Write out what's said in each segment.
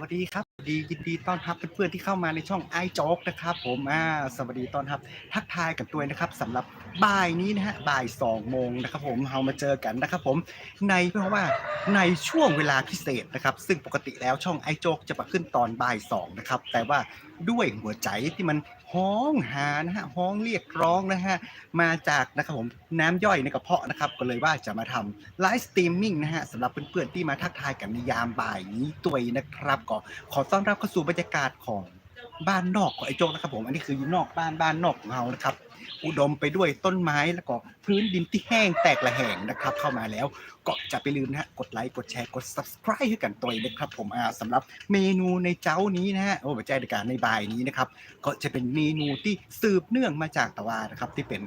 วัสดีครับดียินดีต้อนรับเพื่อนๆที่เข้ามาในช่องไอจ็อกนะครับ ผมอ่าสวัสดีต้อนรับ ทักทายกันด้วยนะครับสำหรับ บ่ายนี้นะฮะบ่าย2โมงนะครับผมเรามาเจอกันนะครับผมในเพราะว่าในช่วงเวลาพิเศษนะครับ ซึ่งปกติแล้วช่องไอโจกจะมาขึ้นตอนบ่าย2นะครับ แต่ว่าด้วยหัวใจที่มันห้องหานะฮะห้องเรียกร้องนะฮะมาจากนะครับผมน้ำย่อยในกระเพาะนะครับก็เลยว่าจะมาทำไลฟ์สตรีมมิ่งนะฮะสำหรับเพื่อนๆที่มาทักทายกันในยามบ่ายนี้ตัวยนะครับก็ขอต้อนรับเข้าสู่บรรยากาศของบ้านนอกของไอโจ๊กนะครับผมอันนี้คืออยู่นอกบ้านบ้านนอกของเรานะครับ อุดมไปด้วยต้นไม้แล้วก็พื้นดินที่แห้งแตกระแหงนะครับ เข้ามาแล้วก็จะไปลืมนะฮะกดไลค์กดแชร์กด subscribe ให้กันตัวเองนะครับ ผมอ่าสำหรับเมนูในเจ้านี้นะฮะโอ้ปัจจัยในการในบ่ายนี้นะครับ ก็จะเป็นเมนูที่สืบเนื่องมาจากตะวานะครับ ที่เป็น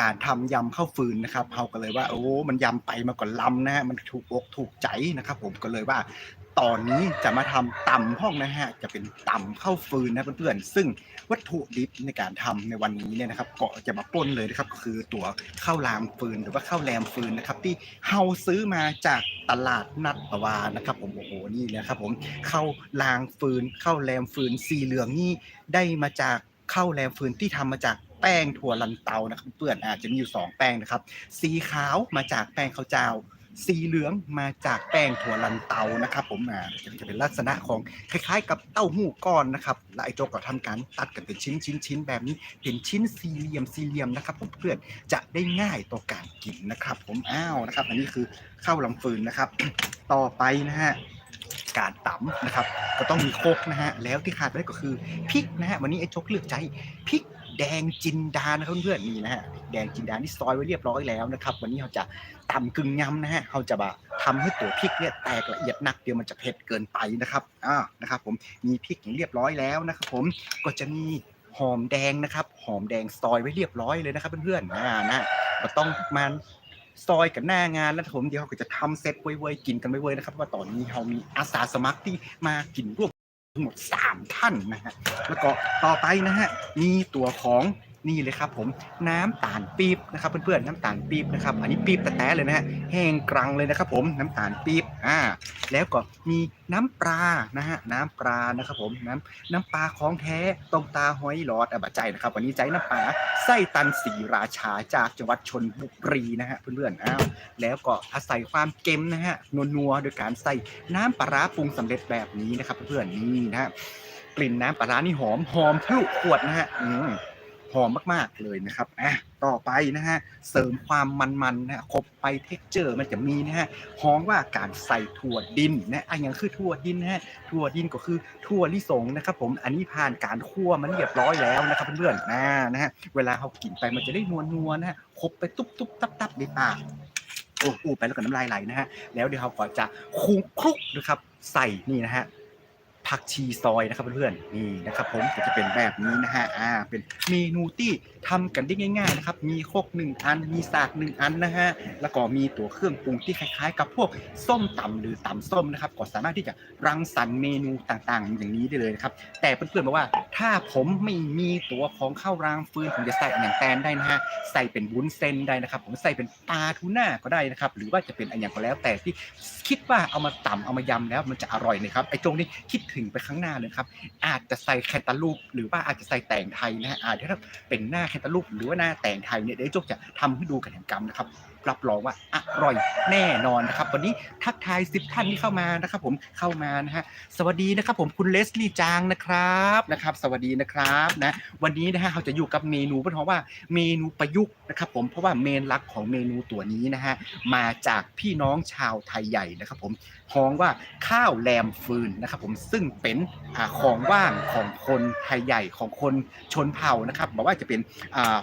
การทำยำข้าวฟืนนะครับเขาก็เลยว่าโอ้มันยำไปมาก่อนลำนะฮะมันถูกอกถูกใจนะครับ ผมก็เลยว่า ตอนนี้จะมาทำตำห้องนะฮะ จะเป็นตำข้าวฟืนนะเพื่อนๆ ซึ่งวัตถุดิบในการทำในวันนี้เนี่ยนะครับ ก็จะมาปล้นเลยนะครับ คือตัวข้าวรามฟืนหรือว่าข้าวแรมฟืนนะครับ ที่เฮาซื้อมาจากตลาดนัดตะวานะครับ ผมโอ้โหนี่นะครับผมข้าวรางฟืนข้าวแรมฟืนสีเหลืองนี่ได้มาจากข้าวแรมฟืนที่ทำมาจากแป้งถั่วลันเตานะครับเพื่อนอาจจะมีอยู่สองแป้งนะครับ สีขาวมาจากแป้งข้าวเจ้า สีเหลืองมาจากแป้งถั่วลันเตานะครับ ผมอ่าจะเป็นลักษณะของคล้ายๆ กับเต้าหู้ก้อนนะครับและไอโจก็ทำการตัดกันเป็นชิ้นชิ้นชิ้นแบบนี้เป็นชิ้นสี่เหลี่ยมสี่เหลี่ยมนะครับเพื่อนจะได้ง่ายต่อการกินนะครับ ผมอ้าวนะครับ อันนี้คือข้าวลำฟืนนะครับ ต่อไปนะฮะการตำนะครับ ก็ต้องมีโคกนะฮะแล้วที่ขาดไม่ได้ก็คือพริกนะฮะวันนี้ไอ้โจกเลือกใจพริก แดงจินดานะครับเพื่อนๆนี่นะฮะแดงจินดานี่ซอยไว้เรียบร้อยแล้วนะครับ วันนี้เราจะตำกึ่งยำนะฮะเราจะบบทำให้ตัวพริกเนี่ยแตกละเอียดนักเดียวมันจะเผ็ดเกินไปนะครับอ่านะครับผมมีพริกอย่างเรียบร้อยแล้วนะครับผมก็จะมีหอมแดงนะครับ หอมแดงซอยไว้เรียบร้อยเลยนะครับเพื่อนๆอ่านะก็ต้องมาซอยกับหน้างานแล้วผมเดี๋ยวเราก็จะทำเซตเว้ยๆกินกันเว้ยๆนะครับเพราะว่าตอนนี้เรามีอาสาสมัครที่มากินร่วม ทั้งหมดสามท่านนะฮะแล้วก็ต่อไปนะฮะมีตัวของ นี่เลยครับผมน้ำตาลปี๊บนะครับเพื่อนๆน้ำตาลปี๊บนะครับอันนี้ปี๊บแต่ๆเลยนะฮะแห้งกรังเลยนะครับผมน้ำตาลปี๊บอ่าแล้วก็มีน้ำปลานะฮะน้ำปลานะครับผมน้ำน้ำปลาของแท้ตรงตาหอยหลอดอะบัดใจนะครับวันนี้ใจน้ำปลาไส้ตันสีราชาจากจังหวัดชนบุรีนะฮะเพื่อนๆอ้าวแล้วก็อาศัยความเค็มนะฮะนัวๆโดยการใส่น้ำปลาร้าปรุงสำเร็จแบบนี้นะครับเพื่อนๆนี่นะฮะกลิ่นน้ำปลาร้านี่หอมหอมทะลุขวดนะฮะอืม หอมมากๆเลยนะครับอะต่อไปนะฮะเสริมความมันๆนะฮะครบไปเท็กเจอร์มันจะมีนะฮะหอมว่าการใส่ถั่วดินนะอันย่างคือถั่วดินนะฮะถั่วดินก็คือถั่วลิสงนะครับผมอันนี้ผ่านการคั่วมันเรียบร้อยแล้วนะครับเพื่อนๆนะนะฮะเวลาเขากินไปมันจะได้นัวๆนะฮะครบไปตุ๊บๆตับๆในปากโอ้โหไปแล้วก็น้ำลายไหลนะฮะแล้วเดี๋ยวเขาก็จะคลุกคลุกนะครับใส่นี่นะฮะ ผักชีซอยนะครับเพื่อนๆนี่นะครับผมก็จะเป็นแบบนี้นะฮะอ่าเป็นเมนูที่ทำกันได้ง่ายๆนะครับมีโคกหนึ่งอันมีสากหนึ่งอันนะฮะแล้วก็มีตัวเครื่องปรุงที่คล้ายๆ กับพวกส้มตำหรือตำส้มนะครับก็สามารถที่จะรังสรรค์เมนูต่างๆ อย่างนี้ได้เลยนะครับแต่เพื่อนๆบอกว่าถ้าผมไม่มีตัวของข้าวรางฟืนผมจะใส่อย่างแตนได้นะฮะใส่เป็นวุ้นเส้นได้นะครับ ผมใส่เป็นปลาทูน่าก็ได้นะครับหรือว่าจะเป็นอันอย่างก็แล้วแต่ที่คิดว่าเอามาตำเอามายำแล้วมันจะอร่อยนะครับไอ้ตรงนี้คิดถึงไปข้างหน้าเลยครับ อาจจะใส่แคนตาลูป หรือว่าอาจจะใส่แต่งไทยนะฮะอาจจะถ้าเป็นหน้าแคนตาลูป หรือว่าหน้าแต่งไทยเนี่ยเดี๋ยวโจกจะทำให้ดูกันแห่งกรรมนะครับ รับรองว่าอร่อยแน่นอนนะครับ วันนี้ทักทายสิบท่านที่เข้ามานะครับ ผมเข้ามานะฮะสวัสดีนะครับ ผมคุณเลสลี่จางนะครับนะครับ สวัสดีนะครับนะวันนี้นะฮะเราจะอยู่กับเมนูเพราะว่าเมนูประยุกต์นะครับ ผมเพราะว่าเมนหลักของเมนูตัวนี้นะฮะมาจากพี่น้องชาวไทยใหญ่นะครับผมฮ้องว่าข้าวแรมฟืนนะครับ ผมซึ่งเป็นอของว่างของคนไทยใหญ่ของคนชนเผ่านะครับบอกว่าจะเป็นอ่า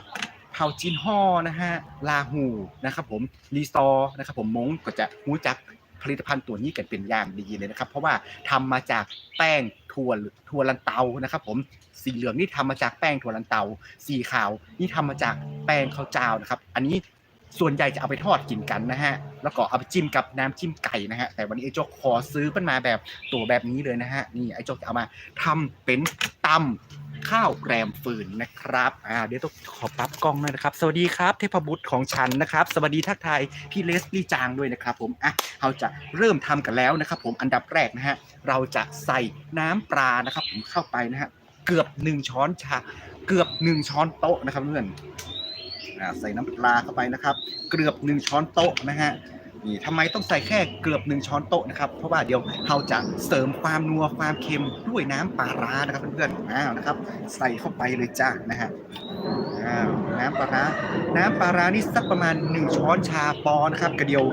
เผาจินห่อนะฮะลาหูนะครับผมรีซอร์นะครับผมมงก็จะรู้จักผลิตภัณฑ์ตัวนี้กันเป็นอย่างดีเลยนะครับ เพราะว่าทำมาจากแป้งถั่วถั่วลันเตานะครับ ผมสีเหลืองนี่ทำมาจากแป้งถั่วลันเตา สีขาวนี่ทำมาจากแป้งข้าวเจ้านะครับ อันนี้ส่วนใหญ่จะเอาไปทอดกินกันนะฮะ แล้วก็เอาไปจิ้มกับน้ำจิ้มไก่นะฮะ แต่วันนี้ไอ้โจ๊กขอซื้อมันมาแบบตัวแบบนี้เลยนะฮะ นี่ไอ้โจ๊กจะเอามาทำเป็นตำ ข้าวแกรมฟืนนะครับอ่าเดี๋ยวต้องขอปรับกล้องหน่อยนะครับ สวัสดีครับ เทพบุตรของฉันนะครับ สวัสดีทักทายพี่เลสลี่จางด้วยนะครับผมอะเราจะเริ่มทำกันแล้วนะครับ ผมอันดับแรกนะฮะเราจะใส่น้ำปลานะครับ ผมเข้าไปนะฮะเกือบหนึ่งช้อนชา เกือบหนึ่งช้อนโต๊ะนะครับเพื่อนใส่น้ำปลาเข้าไปนะครับ เกือบหนึ่งช้อนโต๊ะนะฮะ นี่ทำไมต้องใส่แค่เกือบหนึ่งช้อนโต๊ะนะครับ เพราะว่าเดี๋ยวเราจะเสริมความนัวความเค็มด้วยน้ำปลาร้านะครับเพื่อนๆอ้าวนะครับ ใส่เข้าไปเลยจ้านะฮะอ้าวน้ำปลาร้าน้ำปลาร้านี่สักประมาณ 1 ช้อนชาปอนะครับกระเดียว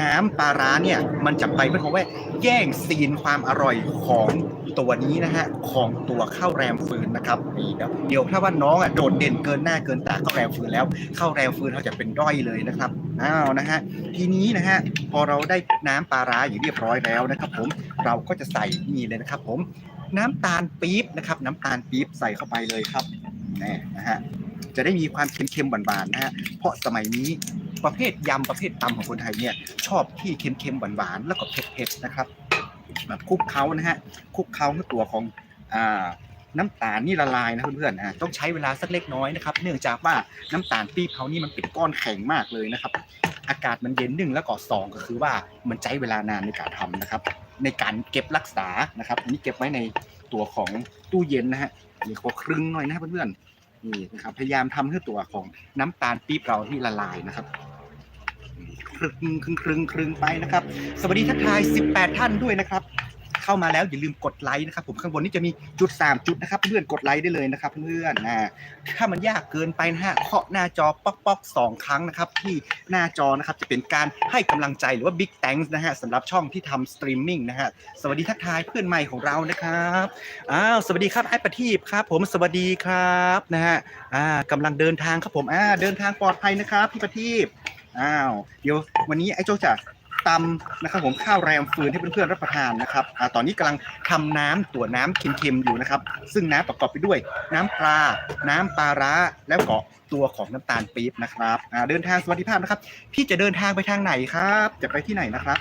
น้ำปลาร้าเนี่ยมันจะไปเป็นของว่าแย่งซีนความอร่อยของ ตัวนี้นะฮะของตัวข้าวแรมฟืนนะครับนี่เดี๋ยวเดี๋ยวถ้าว่าน้องอะโดดเด่นเกินหน้าเกินตาข้าวแรมฟืนแล้วข้าวแรมฟืนเขาจะเป็นด้อยเลยนะครับอ้าวนะฮะทีนี้นะฮะพอเราได้น้ำปลาร้าอยู่เรียบร้อยแล้วนะครับผมเราก็จะใส่นี่เลยนะครับผมน้ำตาลปี๊บนะครับน้ำตาลปี๊บใส่เข้าไปเลยครับนี่นะฮะจะได้มีความเค็มๆหวานๆนะฮะเพราะสมัยนี้ประเภทยำประเภทตำของคนไทยเนี่ยชอบที่เค็มๆหวานๆแล้วก็เผ็ดๆนะครับ แบบคลุกเคล้านะฮะคลุกเคล้าให้ตัวของอ่าน้ำตาลนี่ละลายนะเพื่อนๆนะต้องใช้เวลาสักเล็กน้อยนะครับ เนื่องจากว่าน้ำตาลปี๊บเขานี่มันเป็นก้อนแข็งมากเลยนะครับ อากาศมันเย็นหนึ่งแล้วก็สองก็คือว่ามันใช้เวลานานในการทำนะครับ ในการเก็บรักษานะครับ อันนี้เก็บไว้ในตัวของตู้เย็นนะฮะนี่ขอครึ่งหน่อยนะเพื่อนๆนี่นะครับพยายามทำให้ตัวของน้ำตาลปี๊บเราที่ละลายนะครับ ครึงครึงครึงครึงไปนะครับ สวัสดีทักทาย 18 ท่านด้วยนะครับ เข้ามาแล้วอย่าลืมกดไลค์นะครับ ผมข้างบนนี้จะมีจุด 3 จุดนะครับ เพื่อนกดไลค์ได้เลยนะครับเพื่อนนะถ้ามันยากเกินไปนะฮะเคาะหน้าจอป๊อกป๊อกสองครั้งนะครับ ที่หน้าจอนะครับจะเป็นการให้กำลังใจหรือว่า Big Thanks นะฮะสำหรับช่องที่ทำสตรีมมิ่งนะฮะสวัสดีทักทายเพื่อนใหม่ของเรานะครับอ้าวสวัสดีครับไอ้ประทีปครับ ผมสวัสดีครับนะฮะอ่ากำลังเดินทางครับผมอ่าเดินทางปลอดภัยนะครับพี่ประทีป อ้าว เดี๋ยววันนี้ไอ้โจจะตำนะครับผมข้าวแรมฟืนให้เพื่อนๆรับประทานนะครับอ่าตอนนี้กำลังทำน้ำตัวน้ำเค็มๆอยู่นะครับ ซึ่งน้ำประกอบไปด้วย น้ำปลา น้ำปลาร้าแล้วก็ตัวของน้ำตาลปี๊บนะครับอ่าเดินทางสวัสดิภาพนะครับ พี่จะเดินทางไปทางไหนครับ จะไปที่ไหนนะครับ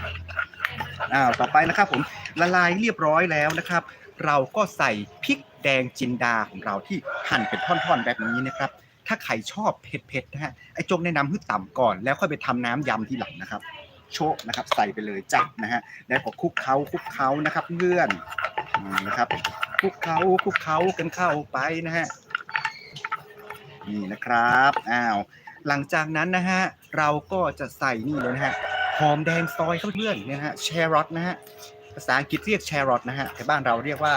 อ้าวต่อไปนะครับผมละลายเรียบร้อยแล้วนะครับ เราก็ใส่พริกแดงจินดาของเราที่หั่นเป็นท่อนๆแบบนี้นะครับ ถ้าใครชอบเผ็ดๆนะฮะไอ้จงแนะนำให้ต่ำก่อน แล้วค่อยไปทำน้ำยำทีหลังนะครับ โชะนะครับ ใส่ไปเลยจ้ะนะฮะแล้วก็คลุกเคล้าคลุกเคล้านะครับเพื่อนนะครับคลุกเคล้าคลุกเคล้ากันเข้าไปนะฮะนี่นะครับอ้าวหลังจากนั้นนะฮะเราก็จะใส่นี่เลยนะฮะหอมแดงซอยครับเพื่อนเนี่ยนะฮะแชรอทนะฮะภาษาอังกฤษเรียกแชรอทนะฮะแต่บ้านเราเรียกว่า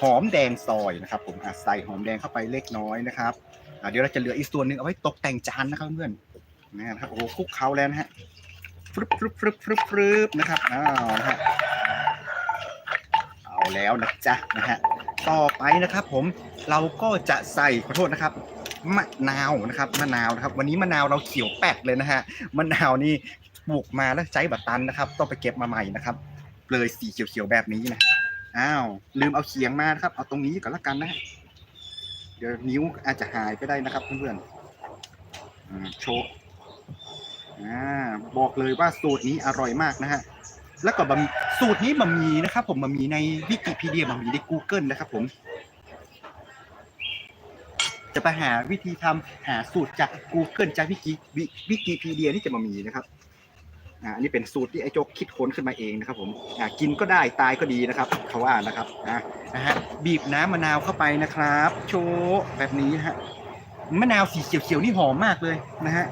หอมแดงซอยนะครับผมใส่หอมแดงเข้าไปเล็กน้อยนะครับ เดี๋ยวเราจะเหลืออีกส่วนหนึ่งเอาไว้ตกแต่งจานนะครับเพื่อนนะครับโอ้โหคุกเคล้าแล้วนะฮะฟรึบฟรึบฟรึบฟรึบฟรึบนะครับอ้าวนะฮะเอาแล้วนะจ๊ะนะฮะต่อไปนะครับ ผมเราก็จะใส่ขอโทษนะครับมะนาวนะครับมะนาวนะครับ วันนี้มะนาวเราเขียวแปดเลยนะฮะมะนาวนี่ปลูกมาแล้วใจบัตตันนะครับ ต้องไปเก็บมาใหม่นะครับเลยสีเขียวๆแบบนี้นะอ้าวลืมเอาเขียงมานะครับ เอาตรงนี้ก่อนละกันนะฮะ เดี๋ยวนิ้วอาจจะหายไปได้นะครับเพื่อนๆโชว์อ่าบอกเลยว่าสูตรนี้อร่อยมากนะฮะ แล้วก็บะหมี่สูตรนี้บะหมี่นะครับ ผมบะหมี่ในวิกิพีเดียบะหมี่ใน Google นะครับผม จะไปหาวิธีทำหาสูตรจาก Google จากวิกิวิวิกิพีเดียนี่จะบะหมี่นะครับ อ่าอันนี้เป็นสูตรที่ไอ้โจ๊กคิดค้นขึ้นมาเองนะครับผมอ่ากินก็ได้ตายก็ดีนะครับเขาว่านะครับอ่านะฮะบีบน้ำมะนาวเข้าไปนะครับ โชว์แบบนี้นะฮะมะนาวสีเขียวๆนี่หอมมากเลยนะฮะ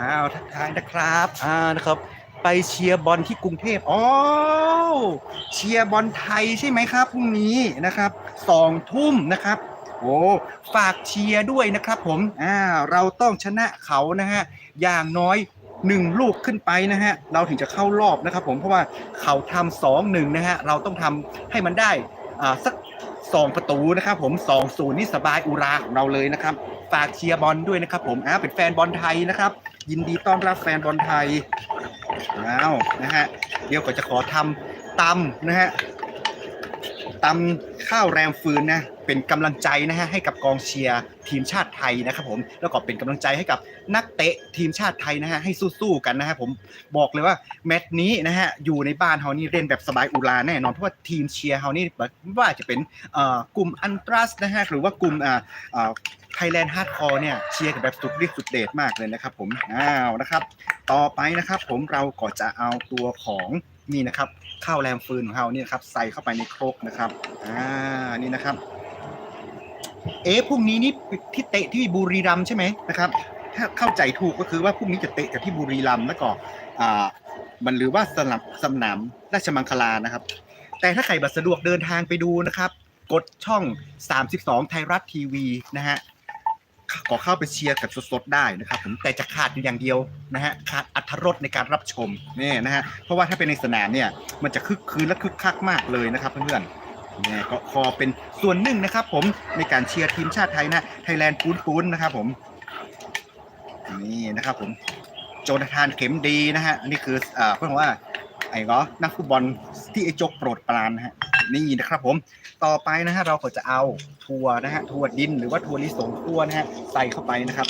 อ้าวทักทายนะครับอ่านะครับ ไปเชียร์บอลที่กรุงเทพอ๋อเชียร์บอลไทยใช่ไหมครับพรุ่งนี้นะครับสองทุ่มนะครับโอ้ฝากเชียร์ด้วยนะครับผมอ่าเราต้องชนะเขานะฮะอย่างน้อย หนึ่งลูกขึ้นไปนะฮะเราถึงจะเข้ารอบนะครับผมเพราะว่าเขาทำสองหนึ่งนะฮะเราต้องทำให้มันได้อ่าสักสองประตูนะครับผมสองศูนย์นี่สบายอุราของเราเลยนะครับฝากเชียร์บอลด้วยนะครับผมอ้าเป็นแฟนบอลไทยนะครับ ยินดีต้อนรับแฟนบอลไทยอ้าวนะฮะเดี๋ยวก็จะขอทำตำนะฮะ ตำข้าวแรมฟืนนะเป็นกำลังใจนะฮะให้กับกองเชียร์ทีมชาติไทยนะครับผมแล้วก็เป็นกำลังใจให้กับนักเตะทีมชาติไทยนะฮะให้สู้ๆกันนะฮะผมบอกเลยว่าแมตช์นี้นะฮะอยู่ในบ้านเฮานี่เล่นแบบสบายอุราแน่นอนเพราะว่าทีมเชียร์เฮานี่ไม่ว่าจะเป็นเอ่อกลุ่มอันตรัสนะฮะหรือว่ากลุ่มอ่าอ่าไทยแลนด์ฮาร์ดคอร์เนี่ยเชียร์กันแบบสุดฤทธิ์สุดเดชมากเลยนะครับผมอ้าวนะครับ ต่อไปนะครับผมเราก็จะเอาตัวของ นี่นะครับข้าวแรมฟืนของเราเนี่ยครับใส่เข้าไปในครกนะครับอ่านี่นะครับ เอ๊ะพรุ่งนี้นี่ที่เตะที่บุรีรัมย์ใช่ไหมนะครับ ถ้าเข้าใจถูกก็คือว่าพรุ่งนี้จะเตะกับที่บุรีรัมย์แล้วก็อ่ามันหรือว่าสนามสนามราชมังคลานะครับ แต่ถ้าใครบัสะดวกเดินทางไปดูนะครับ กดช่อง 32 ไทยรัฐทีวีนะฮะ ก็เข้าไปเชียร์กับสดๆได้นะครับผมแต่จะขาดอยู่อย่างเดียวนะฮะขาดอัธรสในการรับชมนี่นะฮะเพราะว่าถ้าเป็นในสนามเนี่ยมันจะคึกคืนและคึกคักมากเลยนะครับเพื่อนๆนี่ก็ขอเป็นส่วนหนึ่งนะครับ ผมในการเชียร์ทีมชาติไทยนะไทยแลนด์ปูนปูนนะครับผมนี่นะครับผมโจนาธานเข็มดีนะฮะอันนี้คืออ่าเพื่อนว่าไอ้ก็นักฟุตบอลที่ไอ้จกโปรดปรานนะฮะ นี่นะครับผมต่อไปนะฮะเราก็จะเอาถั่วนะฮะถั่วดินหรือว่าถั่วลิสงคั่วนะฮะใส่เข้าไปนะครับ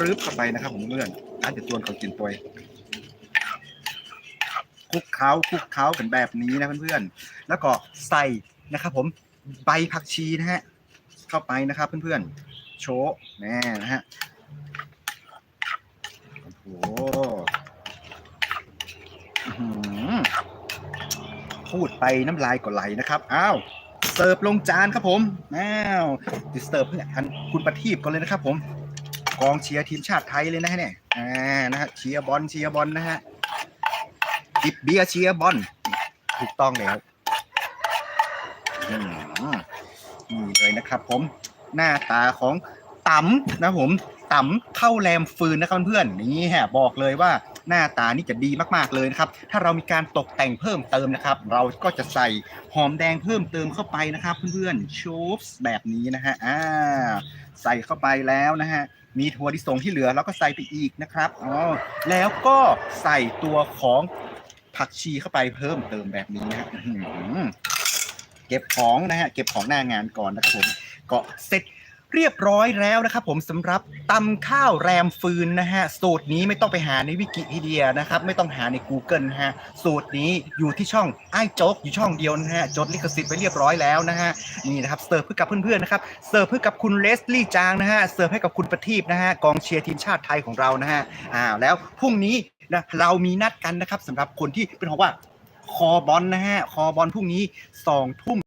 รืบเข้าไปนะครับผมเพื่อนอาจจะจวนเขากินปวยคลุกเคล้าคลุกเคล้ากันแบบนี้นะเพื่อนๆแล้วก็ใส่นะครับ ผมใบผักชีนะฮะเข้าไปนะครับ เพื่อนๆโชะแน่นะฮะโอ้โห พูดไปน้ำลายก็ไหลนะครับ อ้าว เสิร์ฟลงจานครับผม อ้าวดิสเติร์ฟเนี่ยอันคุณประทีปก่อนเลยนะครับผม กองเชียร์ทีมชาติไทยเลยนะฮะเนี่ย อ่า นะฮะ เชียร์บอล เชียร์บอลนะฮะจิบเบียร์เชียร์บอล ถูกต้องแล้วอืมนี่เลยนะครับผม หน้าตาของต๋ำนะผมต๋ำข้าวแรมฟืนนะครับเพื่อนๆนี่ฮะบอกเลยว่า หน้าตานี่จะดีมากๆเลยนะครับ ถ้าเรามีการตกแต่งเพิ่มเติมนะครับ เราก็จะใส่หอมแดงเพิ่มเติมเข้าไปนะครับเพื่อนๆชูปส์แบบนี้นะฮะอ่าใส่เข้าไปแล้วนะฮะมีถั่วที่สงที่เหลือเราก็ใส่ไปอีกนะครับอ๋อแล้วก็ใส่ตัวของผักชีเข้าไปเพิ่มเติมแบบนี้นะฮะเก็บของนะฮะเก็บของหน้างานก่อนนะครับผมก็เสร็จ เรียบร้อยแล้วนะครับผมสำหรับตำข้าวแรมฟืนนะฮะสูตรนี้ไม่ต้องไปหาในวิกิพีเดียนะครับไม่ต้องหาใน Google นะฮะสูตรนี้อยู่ที่ช่องไอ้โจ๊กอยู่ช่องเดียวนะฮะจดลิขสิทธิ์ไว้เรียบร้อยแล้วนะฮะนี่นะครับเสิร์ฟเพื่อกับเพื่อนๆนะครับเสิร์ฟเพื่อกับคุณเลสลี่จางนะฮะเสิร์ฟให้กับคุณประทีปนะฮะกองเชียร์ทีมชาติไทยของเรานะฮะอ้าแล้วพรุ่งนี้นะเรามีนัดกันนะครับสำหรับคนที่เป็นของว่าคอบอลนะฮะ คอบอลพรุ่งนี้สองทุ่ม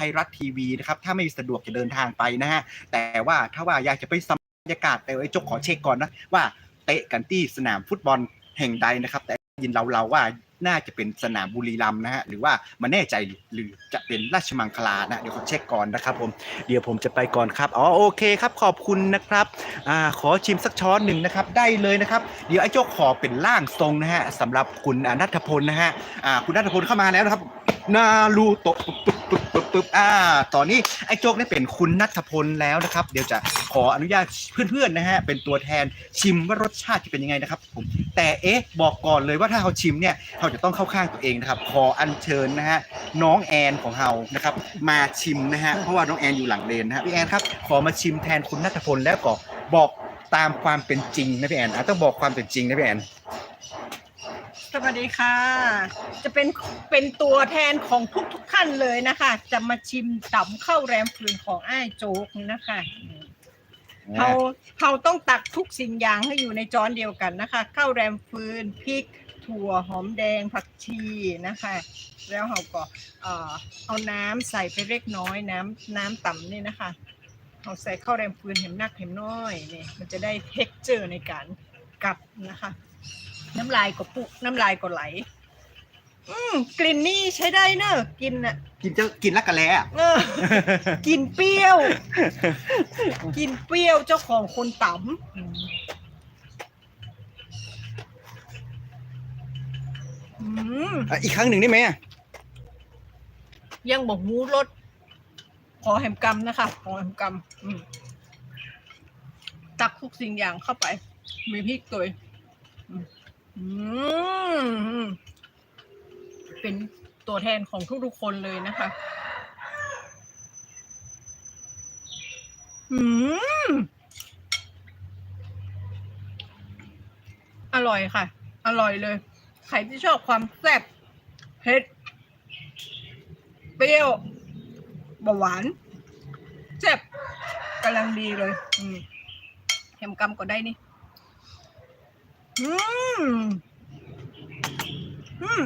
ทยรัฐทีวีนะครับ ถ้าไม่สะดวกจะเดินทางไปนะฮะ แต่ว่าถ้าว่าอยากจะไปสัมผัสบรรยากาศแต่ไอ้จกขอเช็คก่อนนะว่าเตะกันที่สนามฟุตบอลแห่งใดนะครับ แต่ยินเราเราๆว่า น่าจะเป็นสนามบุรีรัมย์นะฮะหรือว่ามันแน่ใจหรือจะเป็นราชมังคลานะเดี๋ยวขอเช็คก่อนนะครับผมเดี๋ยวผมจะไปก่อนครับอ๋อโอเคครับขอบคุณนะครับอ่าขอชิมสักช้อนหนึ่งนะครับได้เลยนะครับเดี๋ยวไอ้โจ้ขอเป็นร่างทรงนะฮะสำหรับคุณนัทพลนะฮะอ่าคุณนัทพลเข้ามาแล้วนะครับนารูโตะปึ๊บปึ๊บปึ๊บปึ๊บปึ๊บอ่า ตอนนี้ไอ้โจ๊กได้เป็นคุณนัทพลแล้วนะครับ เดี๋ยวจะขออนุญาตเพื่อนๆนะฮะ เป็นตัวแทนชิมว่ารสชาติจะเป็นยังไงนะครับผมแต่เอ๊ะบอกก่อนเลยว่าถ้าเราชิมเนี่ยเราจะต้องเข้าข้างตัวเองนะครับขออัญเชิญนะฮะน้องแอนของเรานะครับมาชิมนะฮะเพราะว่าน้องแอนอยู่หลังเลนนะฮะพี่แอนครับขอมาชิมแทนคุณนัทพลแล้วก็บอกตามความเป็นจริงนะพี่แอนอะต้องบอกความเป็นจริงนะพี่แอนสวัสดีค่ะ จะเป็นเป็นตัวแทนของทุกทุกท่านเลยนะคะ จะมาชิมต่ำข้าวแรมฟืนของอ้ายโจ๊กนะคะ เขาเขาต้องตักทุกสิ่งอย่างให้อยู่ในจานเดียวกันนะคะข้าวแรมฟืนพริกถั่วหอมแดงผักชีนะคะ แล้วเขาก็เอ่อเอาน้ำใส่ไปเล็กน้อยน้ำน้ำต่ำนี่นะคะเขาใส่ข้าวแรมฟืนเห็มนักเห็มน้อยนี่มันจะได้เท็กเจอร์ในการกัดนะคะ น้ำลายก็ปุน้ำลายก็ไหล อืมกลิ่นนี่ใช้ได้เนอะกินอะกินเจ้ากินลักกะแล้อะเออกินเปรี้ยว กินเปรี้ยวเจ้าของคนต่ำอืมอืมอะอีกครั้งหนึ่งได้ไหมอะยังบอกมูรสขอแหมกำนะคะ ขอแหมกำอืมตักทุกสิ่งอย่างเข้าไป มีพริกตัวอืมอืมเป็นตัวแทนของทุกๆคนเลยนะคะ อืมอร่อยค่ะ อร่อยเลย ใครที่ชอบความแซ่บเผ็ด เปรี้ยวบาหวานแซ่บกำลังดีเลยอืมเค็มกำก็ได้นี่ อืม อืม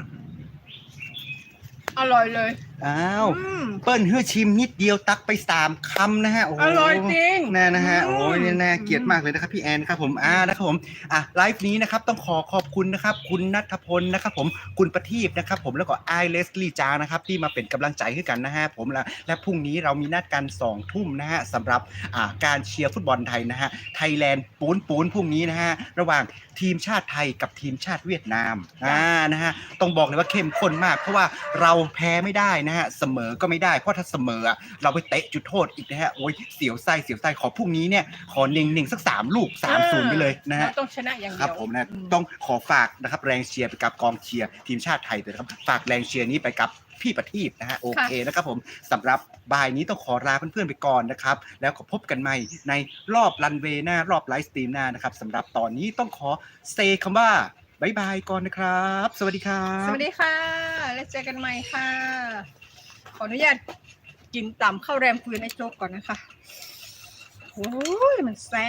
อร่อยเลยอ้าว อืม เปิ้ลเฮือชิมนิดเดียวตักไปสามคำนะฮะโอ้โหอร่อยจริงแน่นะฮะ อืม โอ้ยเนี่ยน่าเกลียดมากเลยนะครับพี่แอนครับผมอ่านะครับผมอะไลฟ์นี้นะครับต้องขอขอบคุณนะครับ คุณนัทพลนะครับผมคุณประทีปนะครับผมแล้วก็ไอเลสลีจานะครับที่มาเป็นกำลังใจให้กันนะฮะผมและและพรุ่งนี้เรามีนัดกันสองทุ่มนะฮะสำหรับอ่าการเชียร์ฟุตบอลไทยนะฮะไทยแลนด์ปูนปูนพรุ่งนี้นะฮะระหว่างทีมชาติไทยกับทีมชาติเวียดนามอ่านะฮะต้องบอกเลยว่าเข้มข้นมาก เพราะว่าเราแพ้ไม่ได้นะฮะเสมอก็ไม่ได้เพราะถ้าเสมออะเราไปเตะจุดโทษอีกนะฮะโอ้ยเสียวไส้เสียวไส้ขอพรุ่งนี้เนี่ยขอเน่งเน่งๆสักสามลูกสามศูนย์ไปเลยนะฮะเราต้องชนะอย่างเดียวครับผมนะอืมต้องขอฝากนะครับแรงเชียร์ไปกับกองเชียร์ทีมชาติไทยด้วยนะครับฝากแรงเชียร์นี้ไปกับพี่ประทีปนะฮะโอเคนะครับผมสำหรับบ่ายนี้ต้องขอลาเพื่อนๆไปก่อนนะครับ แล้วขอพบกันใหม่ในรอบรันเวย์หน้ารอบไลฟ์สตรีมหน้านะครับสำหรับตอนนี้ต้องขอเซคำว่า บายบายก่อนนะครับ สวัสดีครับ สวัสดีค่ะ แล้วเจอกันใหม่ค่ะ ขออนุญาตกินต่ำข้าวแรมคืนในโจ๊กก่อนนะคะ โอ้ยมันแซ่บ